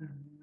Mm-hmm.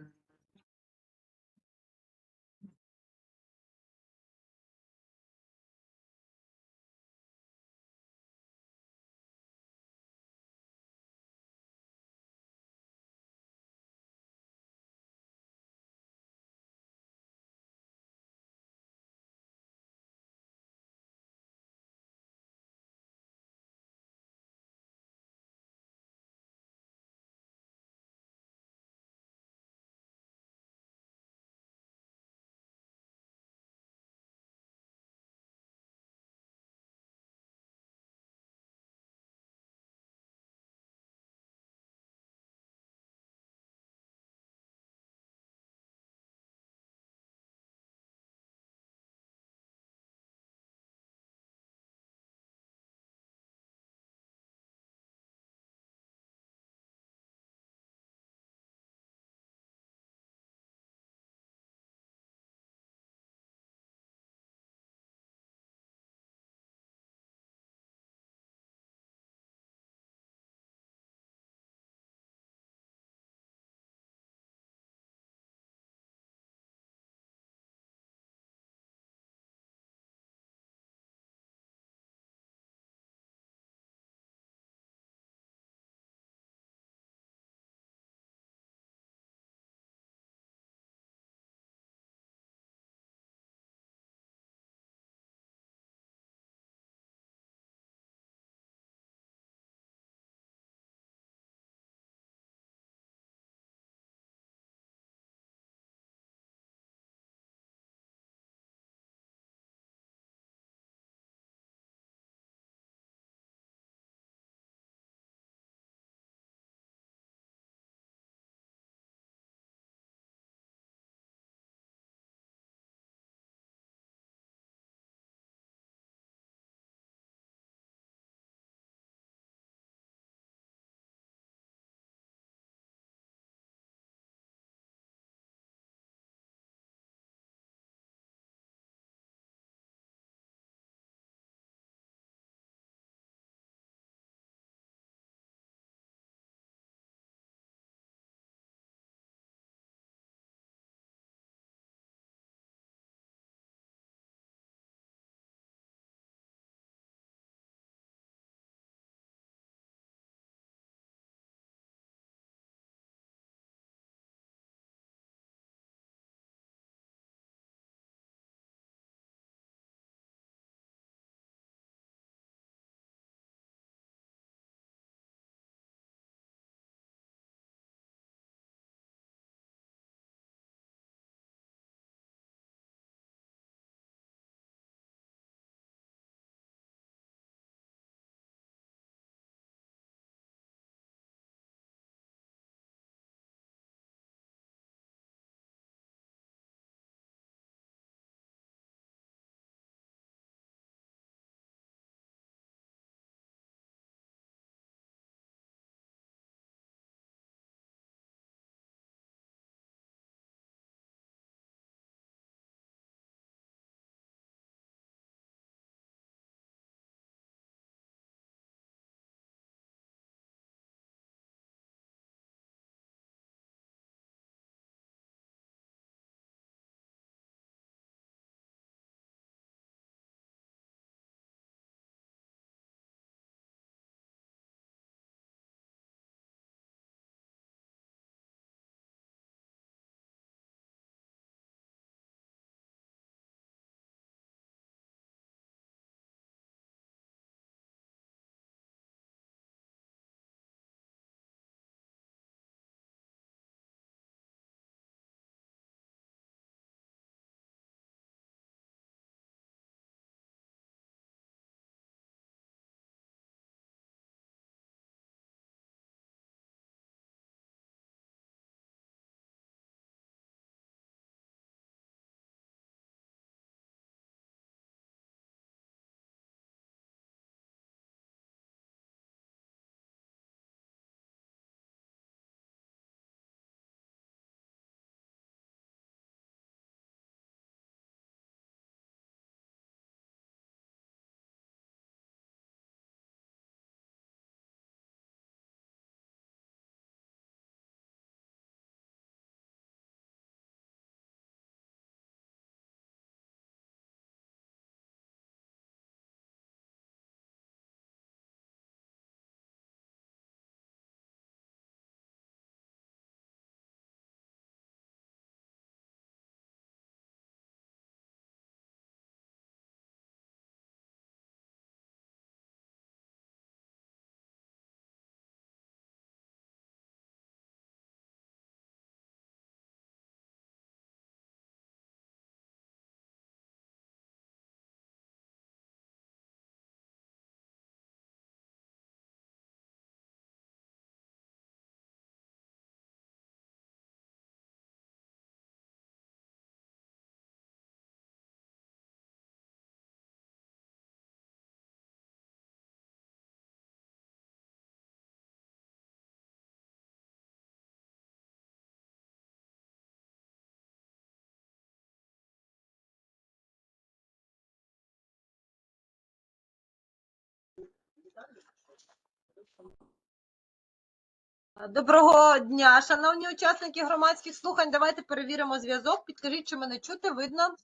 Доброго дня, шановні учасники громадських слухань. Давайте перевіримо зв'язок. Підкажіть, чи мене чути, видно.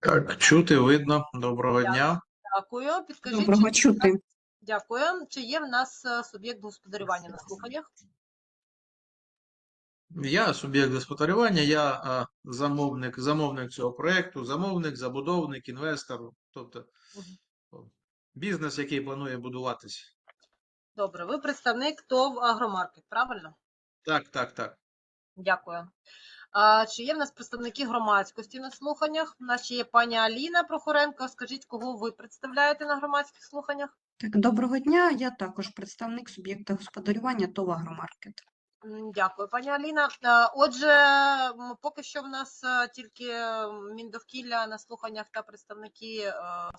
Так, чути, видно. Доброго Дякую. дня. Дякую. Підкажіть, Доброго чи... чути. Дякую. Чи є в нас е, суб'єкт господарювання на слуханнях? Я суб'єкт господарювання, я а, замовник, замовник цього проєкту, замовник, забудовник, інвестор, тобто Мгм. Бізнес, який планує будуватись. Добре, ви представник ТОВ Агромаркет, правильно? Так, так, так. Дякую. А, чи є в нас представники громадськості на слуханнях? У нас ще є пані Аліна Прохоренко. Скажіть, кого ви представляєте на громадських слуханнях? Так, доброго дня. Я також представник суб'єкта господарювання ТОВ «Агромаркет». Дякую, пані Аліна. Е, Отже, поки що в нас е, тільки Міндовкілля на слуханнях та представники е,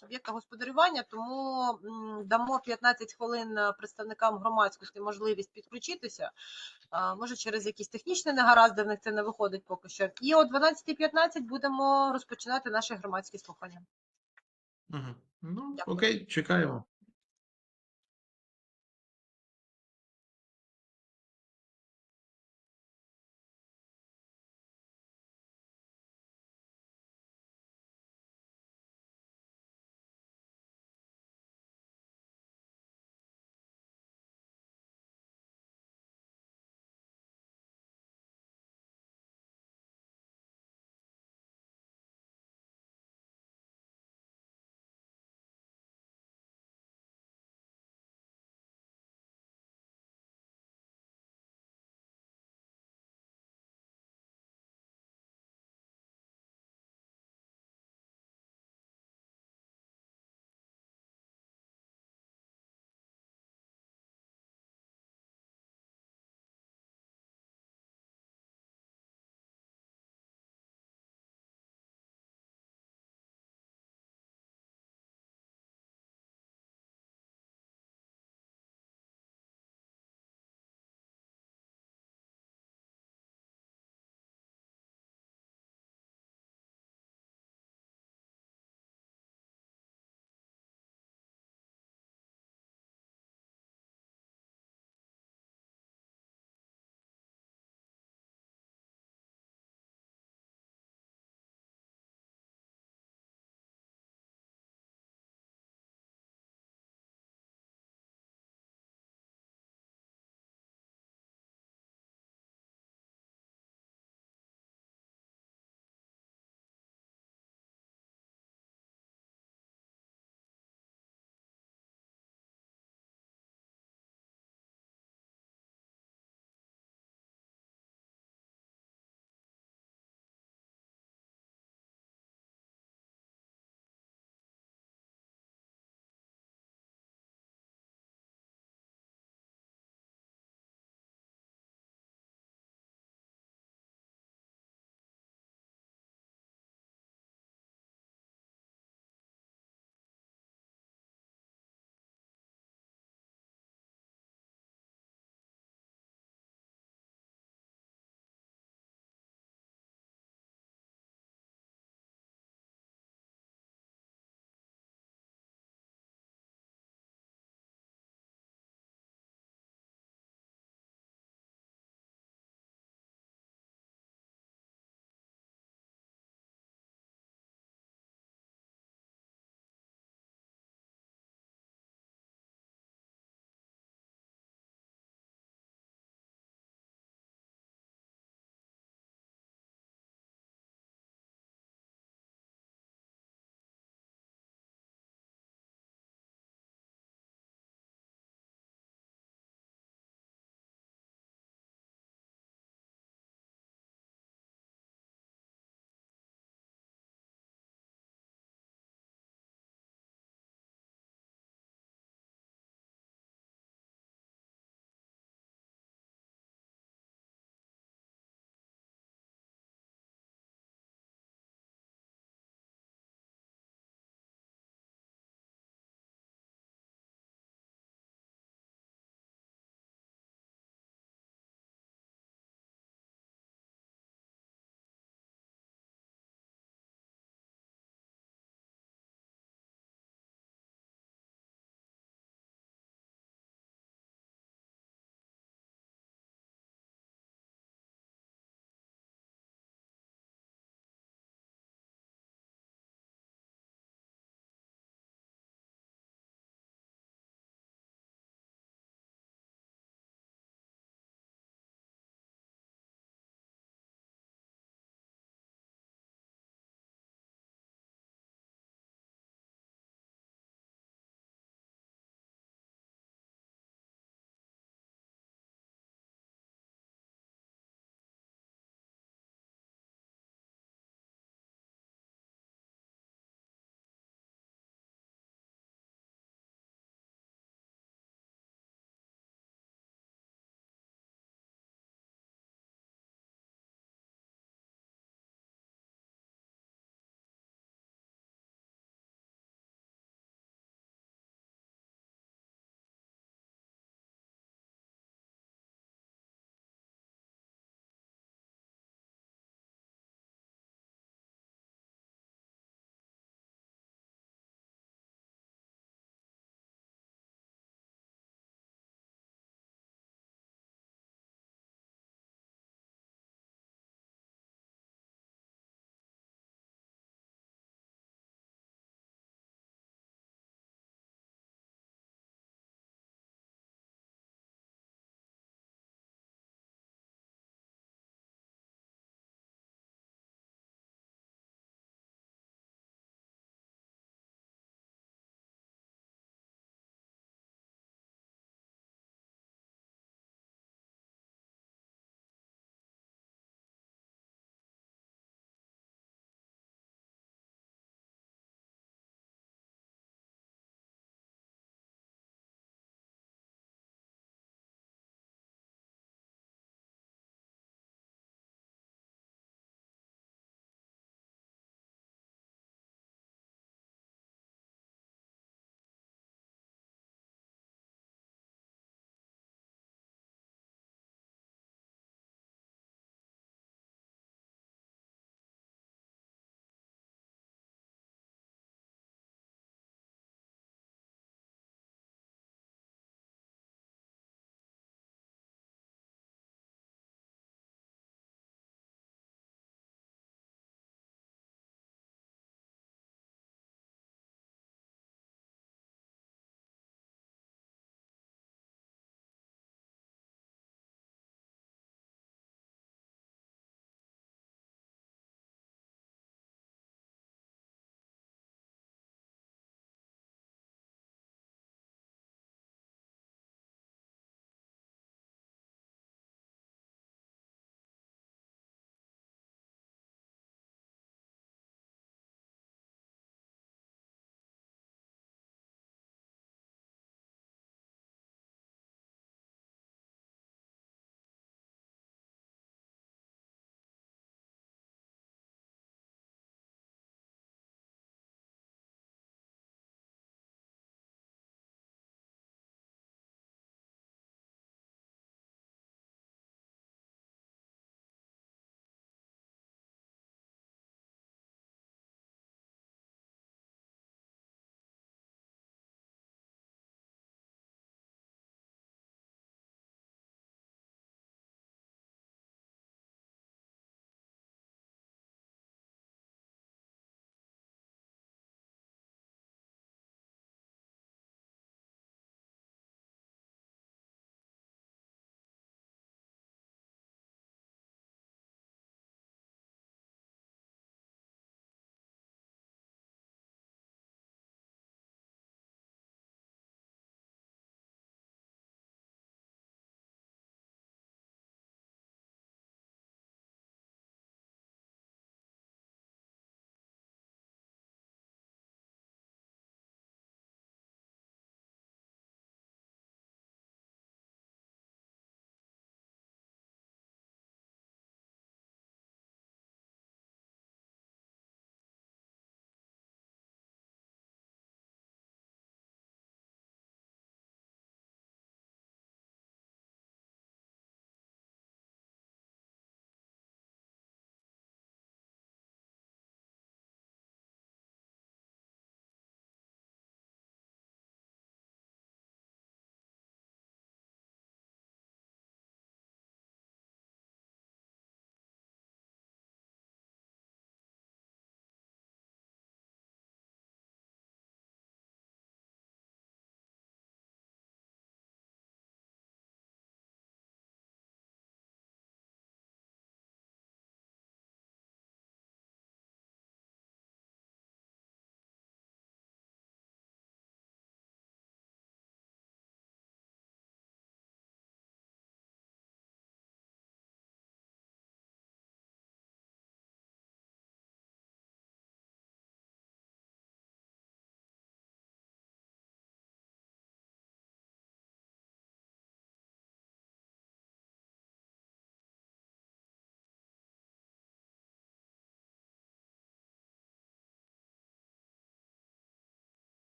суб'єкта господарювання, тому дамо 15 хвилин представникам громадськості можливість підключитися. Може, через якісь технічні негаразди в них це не виходить поки що. І о 12.15 будемо розпочинати наші громадські слухання. Угу. Ну, Дякую. окей, чекаємо.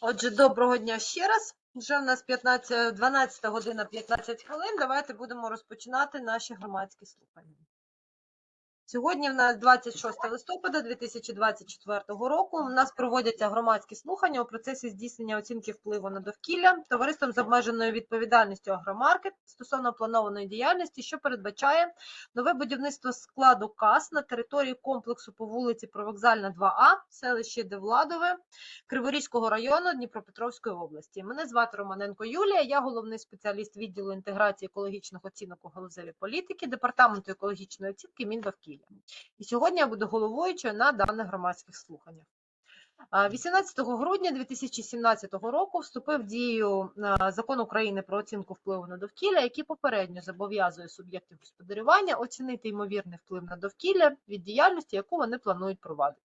Отже, доброго дня ще раз. Вже в нас 15, 12 година 15 хвилин. Давайте будемо розпочинати наші громадські слухання. Сьогодні в нас 26 листопада 2024 року. У нас проводяться громадські слухання у процесі здійснення оцінки впливу на довкілля товариством з обмеженою відповідальністю Агромаркет стосовно планованої діяльності, що передбачає нове будівництво складу КАС на території комплексу по вулиці Провокзальна 2А, селище Девладове, Криворізького району Дніпропетровської області. Мене звати Романенко Юлія, я головний спеціаліст відділу інтеграції екологічних оцінок у галузевій політики Департаменту екологічної оцінки Міндовкілля. І сьогодні я буду головуючою на даних громадських слуханнях. 18 грудня 2017 року вступив в дію закон України про оцінку впливу на довкілля, який попередньо зобов'язує суб'єктів господарювання оцінити ймовірний вплив на довкілля від діяльності, яку вони планують провадити.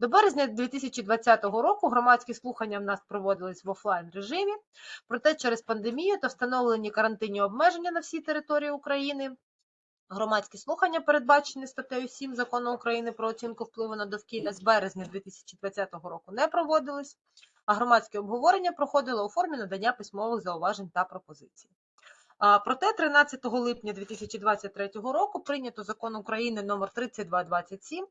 До березня 2020 року громадські слухання в нас проводились в офлайн режимі, проте через пандемію та встановлені карантинні обмеження на всій території України. Громадські слухання, передбачені статтею 7 Закону України про оцінку впливу на довкілля з березня 2020 року не проводились, а громадське обговорення проходило у формі надання письмових зауважень та пропозицій. Проте 13 липня 2023 року прийнято закон України номер 3227 м,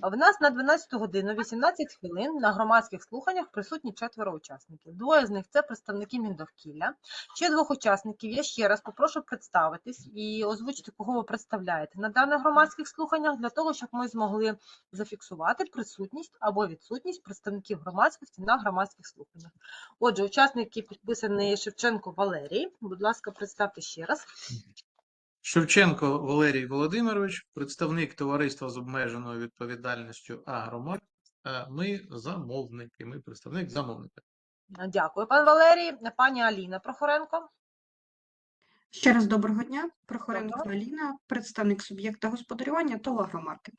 В нас на 12 годину 18 хвилин на громадських слуханнях присутні четверо учасників. Двоє з них це представники Міндовкілля. Ще двох учасників я ще раз попрошу представитись і озвучити, кого ви представляєте на даних громадських слуханнях, для того, щоб ми змогли зафіксувати присутність або відсутність представників громадськості на громадських слуханнях. Отже, учасник, який підписаний Шевченко Валерій, будь ласка, представте ще раз. Шевченко Валерій Володимирович, представник товариства з обмеженою відповідальністю Агромарк. Е, Ми замовники, ми представник замовника. Дякую, пан Валерій. Пані Аліна Прохоренко. Ще раз доброго дня. Прохоренко Доброго. Аліна, представник суб'єкта господарювання ТОВ «Агромаркет».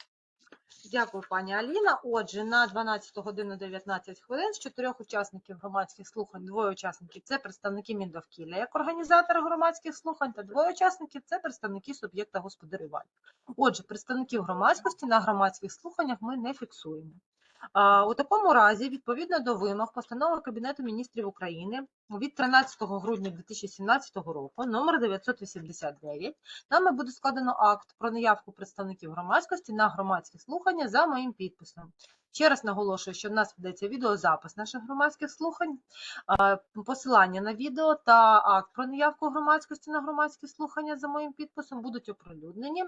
Дякую, пані Аліна. Отже, на 12 годину 19 хвилин з чотирьох учасників громадських слухань, двоє учасників це представники Міндовкілля як організатори громадських слухань, та двоє учасників це представники суб'єкта господарювання. Отже, представників громадськості на громадських слуханнях ми не фіксуємо. У такому разі, відповідно до вимог постанови Кабінету міністрів України від 13 грудня 2017 року, номер 989, нами буде складено акт про наявку представників громадськості на громадські слухання за моїм підписом. Ще раз наголошую, що в нас ведеться відеозапис наших громадських слухань, посилання на відео та акт про наявку громадськості на громадські слухання за моїм підписом будуть оприлюднені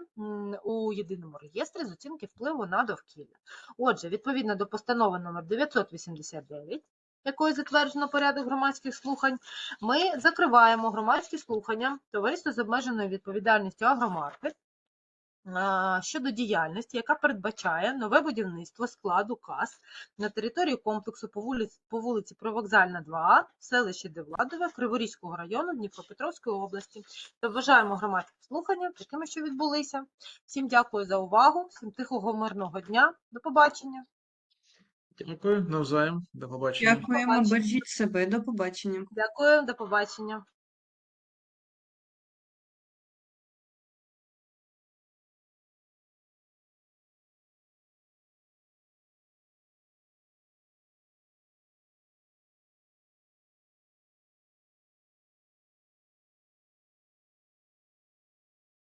у єдиному реєстрі з оцінки впливу на довкілля. Отже, відповідно до постанови номер 989, якою затверджено порядок громадських слухань, ми закриваємо громадські слухання товариства з обмеженою відповідальністю Агромаркет щодо діяльності, яка передбачає нове будівництво складу КАС на території комплексу по вулиці, по вулиці Привокзальна 2А, в селищі Девладове, Криворізького району Дніпропетровської області. Та вважаємо громадські слухання такими, що відбулися. Всім дякую за увагу, всім тихого мирного дня. До побачення. Дякую, навзаєм. До побачення. Дякуємо, бережіть себе, до побачення. Дякую, до побачення.